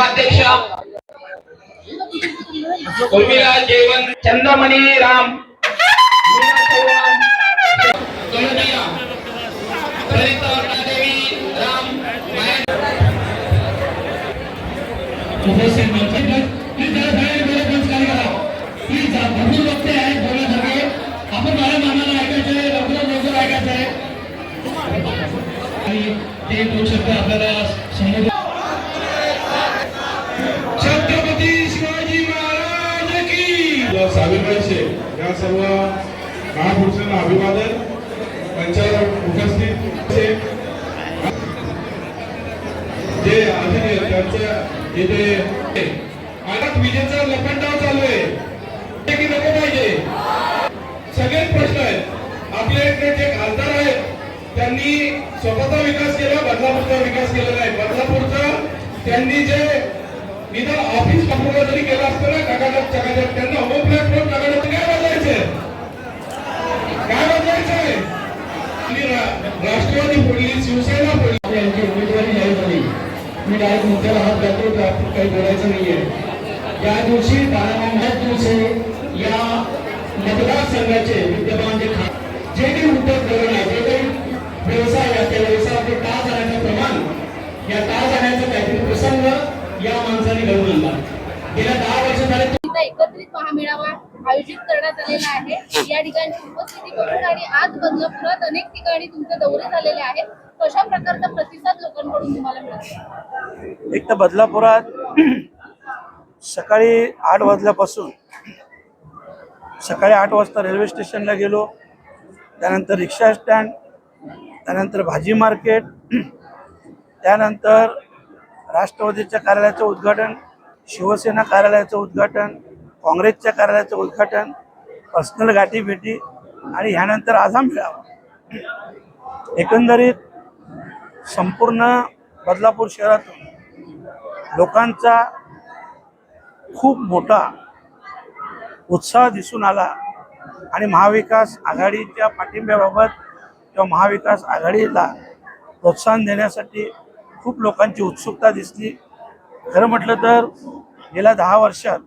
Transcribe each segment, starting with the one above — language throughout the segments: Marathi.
అధ్యక్ష కొమ్మిలా జయవంత్ చందమణి రామ్ ప్రదీప్ उपस्थित प्लीज जरा बंद करा प्लीज भरपूर वक्ते आहेत आपण माझ्या मामाला ऐकायचं आहे लवकरात लवकर ऐकायचं आहे. आणि ते दोन शब्द आपल्याला संबोधित छत्रपती शिवाजी महाराज की. सावित्रीबाई शेख या सर्व महापुरुषांना अभिवादन. त्यांच्यावर उपस्थित. जे त्यांच्या इथे आता विजेचा लपंडाव चालू आहे. ते की नको पाहिजे? सगळेच प्रश्न आहेत. आपले इकडे जे खासदार आहेत त्यांनी स्वतःचा विकास केला बदलापूरचा विकास केलेला नाही. बदलापूरचा त्यांनी जे निदान ऑफिस कंप्युटर जरी केला असतं ना या काहीतरी प्रसंग या माणसाने घडवून आणला. गेल्या दहा वर्ष झाले एकत्रित महामेळावा आयोजित करण्यात आलेला आहे. या ठिकाणी उपस्थिती करून आणि आज बदलापुरात अनेक ठिकाणी तुमचे दौरे झालेले आहेत. कशा प्रकारचा प्रतिसाद लोकांकडून तुम्हाला मिळतो एक तर बदलापुरात सकाळी आठ वाजल्यापासून सकाळी आठ वाजता रेल्वे स्टेशनला गेलो. त्यानंतर रिक्षा स्टँड त्यानंतर भाजी मार्केट त्यानंतर राष्ट्रवादीच्या कार्यालयाचं उद्घाटन शिवसेना कार्यालयाचं उद्घाटन काँग्रेसच्या कार्यालयाचं उद्घाटन पर्सनल गाठीभेटी आणि ह्यानंतर आझाम मिळावा मेळावा. एकंदरीत संपूर्ण बदलापूर शहरातून लोकांचा खूप मोठा उत्साह दिसून आला आणि महाविकास आघाडीच्या पाठिंब्याबाबत किंवा महाविकास आघाडीला प्रोत्साहन देण्यासाठी खूप लोकांची उत्सुकता दिसली. खरं म्हटलं तर गेल्या दहा वर्षात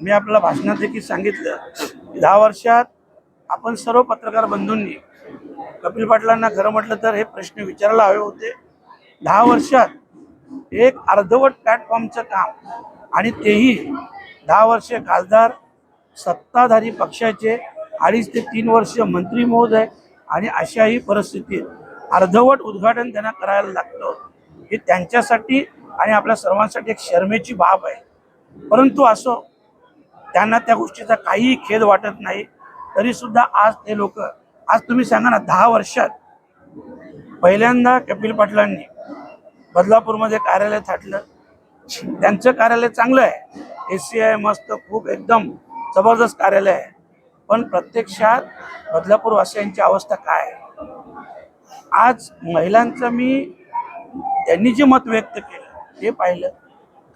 मी आपल्याला भाषणात देखील सांगितलं दहा वर्षात आपण सर्व पत्रकार बंधूंनी कपिल पाटलांना खरं म्हटलं तर हे प्रश्न विचारायला हवे होते. दहा वर्षात एक अर्धवट प्लॅटफॉर्मचं काम आणि तेही दहा वर्षे खासदार सत्ताधारी पक्षाचे अडीच ते तीन वर्ष मंत्री महोदय आणि अशाही परिस्थितीत अर्धवट उद्घाटन त्यांना करायला लागतं. ही त्यांच्यासाठी आणि आपल्या सर्वांसाठी एक शर्मेची बाब आहे. परंतु असो त्यांना त्या गोष्टीचा काहीही खेद वाटत नाही तरीसुद्धा आज ते लोक आज तुम्ही सांगा ना दहा वर्षात पहिल्यांदा कपिल पाटलांनी बदलापूरमध्ये कार्यालय थाटलं. त्यांचं कार्यालय चांगलं आहे. ए सी आय मस्त खूप एकदम जबरदस्त कार्यालय आहे. पण प्रत्यक्षात बदलापूरवासियांची अवस्था काय आहे? आज महिलांचं मी त्यांनी जे मत व्यक्त केलं ते पाहिलं.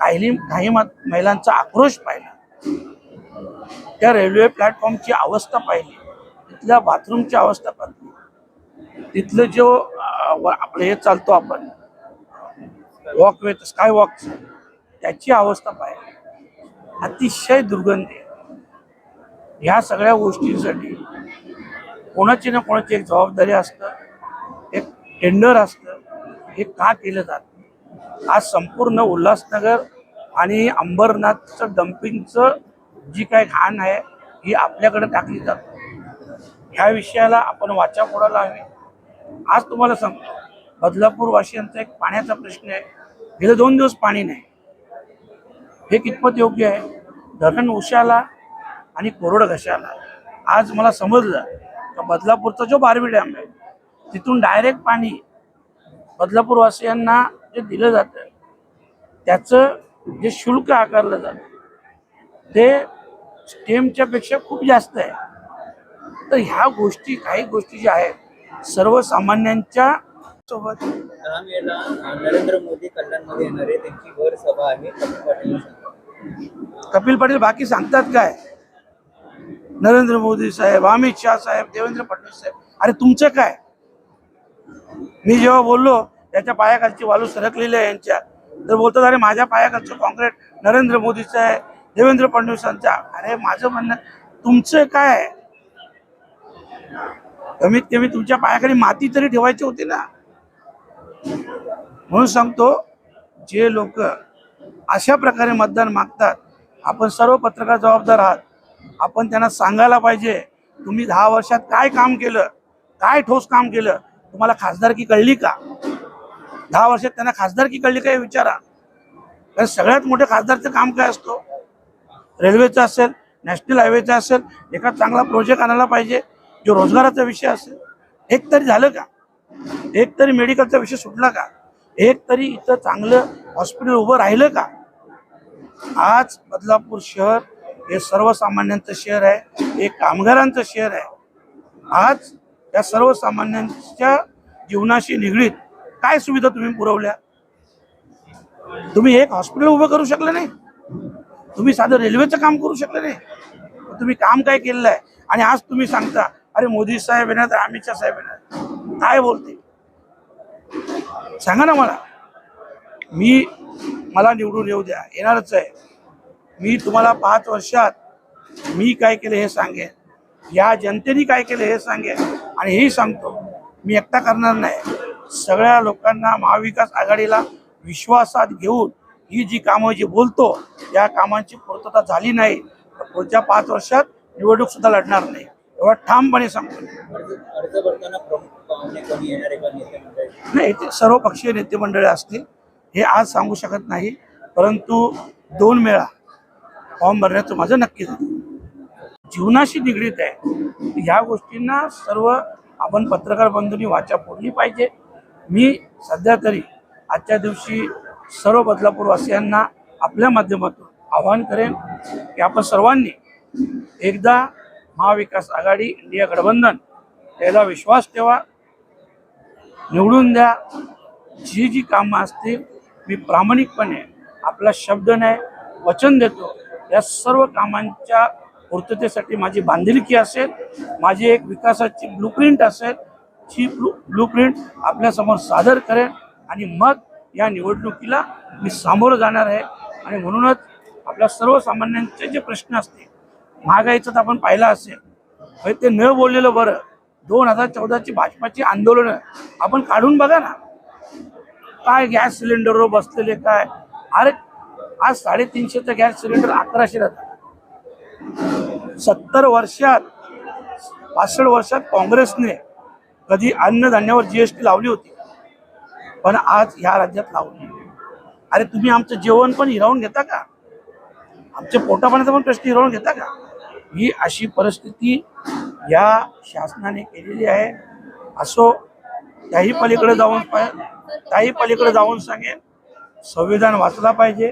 काही काही मत महिलांचा आक्रोश पाहिला. त्या रेल्वे प्लॅटफॉर्मची अवस्था पाहिली. तिथल्या बाथरूमची अवस्था पाहिली. तिथलं जो आपलं हे चालतो आपण वॉकवे स्काय वॉक त्याची अवस्था पाहिली. अतिशय दुर्गंधी. आहे. ह्या सगळ्या गोष्टींसाठी कोणाची ना कोणाची एक जबाबदारी असतं एक टेंडर असतं. हे का केलं जात आज संपूर्ण उल्हासनगर आणि अंबरनाथचं डम्पिंगचं जी काय घाण आहे ही आपल्याकडे टाकली जाते ह्या विषयाला आपण वाचा फोडायला हवी. आज तुम्हाला सांगतो बदलापूरवासियांचा एक पाण्याचा प्रश्न आहे. गेले दोन दिवस पाणी नाही. हे कितपत योग्य आहे? धरण उशाला आणि कोरड घशाला. आज मला समजलं का बदलापूरचा जो बारवी डॅम आहे तिथून डायरेक्ट पाणी बदलापूर वासियांना जे दिलं जातं त्याचं जे शुल्क आकारलं जातं ते स्टेमच्या पेक्षा खूप जास्त आहे. तर ह्या गोष्टी काही गोष्टी ज्या आहेत सर्वसामान्यांच्या सोबत नरेंद्र मोदी कल्याणमध्ये येणार आहे त्यांची भर सभा आहे. कपिल पाटील. कपिल पाटील बाकी सांगतात काय? नरेंद्र मोदी साहेब अमित शहा साहेब देवेंद्र फडणवीस साहेब. अरे तुमचं काय? मी जेव्हा बोललो त्याच्या पायाखालची वालू सरकलेली आहे यांच्या. तर बोलतात अरे माझ्या पायाखालचं काँग्रेस नरेंद्र मोदीचं आहे देवेंद्र फडणवीसांचा अरे माझं म्हणणं तुमचं काय कमीत कमी तुमच्या पायाखाली माती तरी ठेवायची होती ना. म्हणून सांगतो जे लोक अशा प्रकारे मतदान मागतात आपण सर्व पत्रकार जबाबदार आहात. आपण त्यांना सांगायला पाहिजे तुम्ही दहा वर्षात काय काम केलं? काय ठोस काम केलं? तुम्हाला खासदारकी कळली का? दहा वर्षात त्यांना खासदारकी कळली का हे विचारा. कारण सगळ्यात मोठं खासदारचं काम काय असतो? रेल्वेचं असेल नॅशनल हायवेचं असेल एका चांगला प्रोजेक्ट आणायला पाहिजे जो रोजगाराचा विषय असेल. एक तरी झालं का? एक तरी मेडिकलचा विषय सुटला का? एक तरी इथं चांगलं हॉस्पिटल उभं राहिलं का? आज बदलापूर शहर हे सर्वसामान्यांचं शहर आहे हे कामगारांचं शहर आहे. आज या सर्वसामान्यांच्या जीवनाशी निगडीत काय सुविधा तुम्ही पुरवल्या? तुम्ही एक हॉस्पिटल उभं करू शकले नाही. तुम्ही साधं रेल्वेचं काम करू शकले नाही. तुम्ही काम काय केलेलं आहे? आणि आज तुम्ही सांगता अरे मोदी साहेब येणार तर अमित शहा साहेब येणार. काय बोलते? सांगा ना मला. मी मला निवडून येऊ द्या. येणारच आहे. मी तुम्हाला पाच वर्षात मी काय केलं हे सांगेन. या जनतेने काय केलं हे सांगेन. आणि हेही सांगतो मी एकटा करणार नाही. सगळ्या लोकांना महाविकास आघाडीला विश्वासात घेऊन ही जी कामं जी बोलतो या कामांची पूर्तता झाली नाही तर पुढच्या पाच वर्षात निवडणूक सुद्धा लढणार नाही. एवढा ठामपणे सांगतो. नाही ते सर्व पक्षीय नेते मंडळी असतील हे आज सांगू शकत नाही. परंतु दोन वेळा फॉर्म भरण्याचं माझं नक्कीच आहे. जीवनाशी निगडीत आहे. ह्या गोष्टींना सर्व आपण पत्रकार बंधूंनी वाचा फोडली पाहिजे. मी सध्या तरी आजच्या दिवशी सर्व बदलापूरवासियांना आपल्या माध्यमातून आवाहन करेन की आपण सर्वांनी एकदा महाविकास आघाडी इंडिया गठबंधन याला विश्वास ठेवा. निवडून द्या. जी जी कामं असतील मी प्रामाणिकपणे आपला शब्द नाही वचन देतो. या सर्व कामांच्या पूर्ततेसाठी माझी बांधिलकी असेल माझी एक विकासाची ब्लूप्रिंट असेल ही ब्लू ब्लूप्रिंट आपल्यासमोर सादर करेन आणि मग या निवडणुकीला मी सामोरं जाणार आहे. आणि म्हणूनच आपल्या सर्वसामान्यांचे जे प्रश्न असतील महागाईचं तर आपण पाहिलं असेल ते न बोललेलं बरं. दोन हजार चौदाची भाजपाची आंदोलनं आपण काढून बघा ना. काय गॅस सिलेंडरवर बसलेले काय? अरे आज साडेतीनशेचं गॅस सिलेंडर अकराशे सत्तर वर्षात पासष्ट वर्षात काँग्रेसने कधी अन्नधान्यावर जी एस टी लावली होती. पण आज ह्या राज्यात लावली अरे तुम्ही आमचं जेवण पण हिरावून घेता का? आमच्या पोटापाण्याचा पण प्रश्न हिरावून घेता का? ही अशी परिस्थिती या शासनाने केलेली आहे. असो त्याही पलीकडे जाऊन त्याही पलीकडे जाऊन सांगेन संविधान वाचला पाहिजे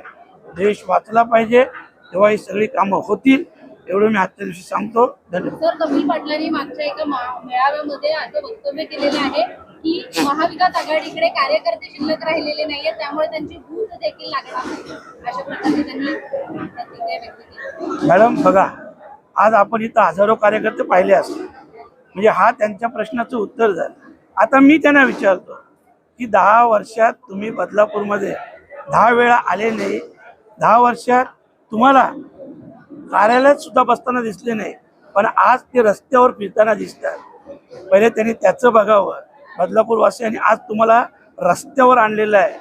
देश वाचला पाहिजे तेव्हा ही सगळी कामं होतील. एवढं मी आजच्या दिवशी सांगतो. धन्यवाद. सर कपिल पाटलांनी मागच्या एका मेळाव्यामध्ये असं वक्तव्य केलेलं आहे की महाविकास आघाडीकडे कार्यकर्ते शिल्लक राहिलेले नाहीये त्यामुळे त्यांची बूथ देखील लागणार नाही. अशा प्रकारे त्यांनी प्रतिक्रिया व्यक्त केली. मॅडम बघा आज आपण इथं हजारो कार्यकर्ते पाहिले असतील. म्हणजे हा त्यांच्या प्रश्नाचं उत्तर झालं. आता मी त्यांना विचारतो की दहा वर्षात तुम्ही बदलापूरमध्ये दहा वेळा आले नाही दहा वर्षात तुम्हाला कार्यालयात सुद्धा बसताना दिसले नाही. पण आज ते रस्त्यावर फिरताना दिसतात. पहिले त्यांनी त्याचं बघावं. बदलापूरवासी आणि आज तुम्हाला रस्त्यावर आणलेलं आहे.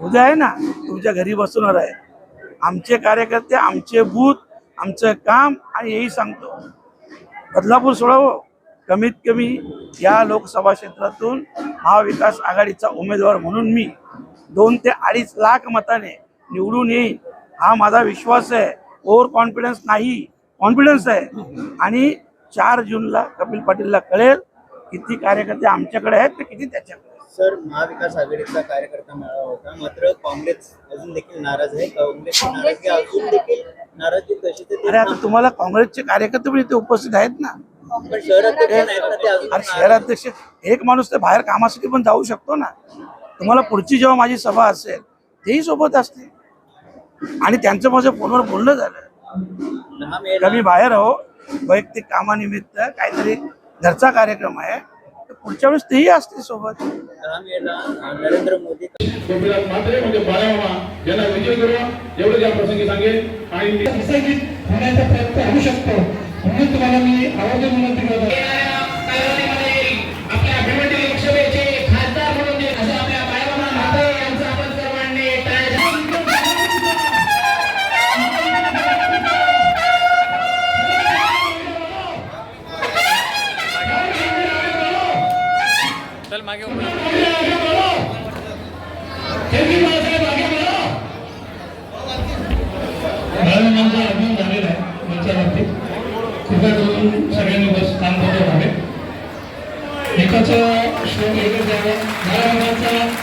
उद्या आहे ना तुमच्या घरी बसवणार आहे. आमचे कार्यकर्ते आमचे बूथ आमचं काम आणि हेही सांगतो. बदलापूर सोडावं. कमीत कमी या लोकसभा क्षेत्रातून महाविकास आघाडीचा उमेदवार म्हणून मी दोन ते अडीच लाख मताने निवडून येईन हा माझा विश्वास आहे. ओव्हर कॉन्फिडन्स नाही कॉन्फिडन्स आहे. आणि चार जूनला कपिल पाटीलला कळेल किती कार्यकर्ते आमच्याकडे आहेत तर किती त्याच्याकडे. सर महाविकास आघाडीचा कार्यकर्ता मेळावा होता. मात्र काँग्रेस अजून देखील नाराज आहे. काँग्रेसची नाराजगी अजून देखील नाराजी ते अरे आता तुम्हाला काँग्रेसचे कार्यकर्ते पण इथे उपस्थित आहेत ना? पण शहराध्यक्ष नाहीत ना ते अजून अरे शहराध्यक्ष एक माणूस तर बाहेर कामासाठी पण जाऊ शकतो ना. तुम्हाला पुढची जेव्हा माझी सभा असेल तेही सोबत असते आणि त्यांचं माझं फोनवर बोलणं झालं. दहा का मी बाहेर आहो वैयक्तिक कामानिमित्त काहीतरी घरचा कार्यक्रम आहे. तर पुढच्या वेळेस तेही असते सोबत. नरेंद्र मोदी गोपीनाथ म्हात्रे म्हणजे बाळामामा यांना विजय करू एवढं या प्रसंगी सांगेल आणि विसर्जित होण्याचा प्रयत्न होऊ शकतो म्हणून तुम्हाला मी आवाज विनंती करतो Thank you.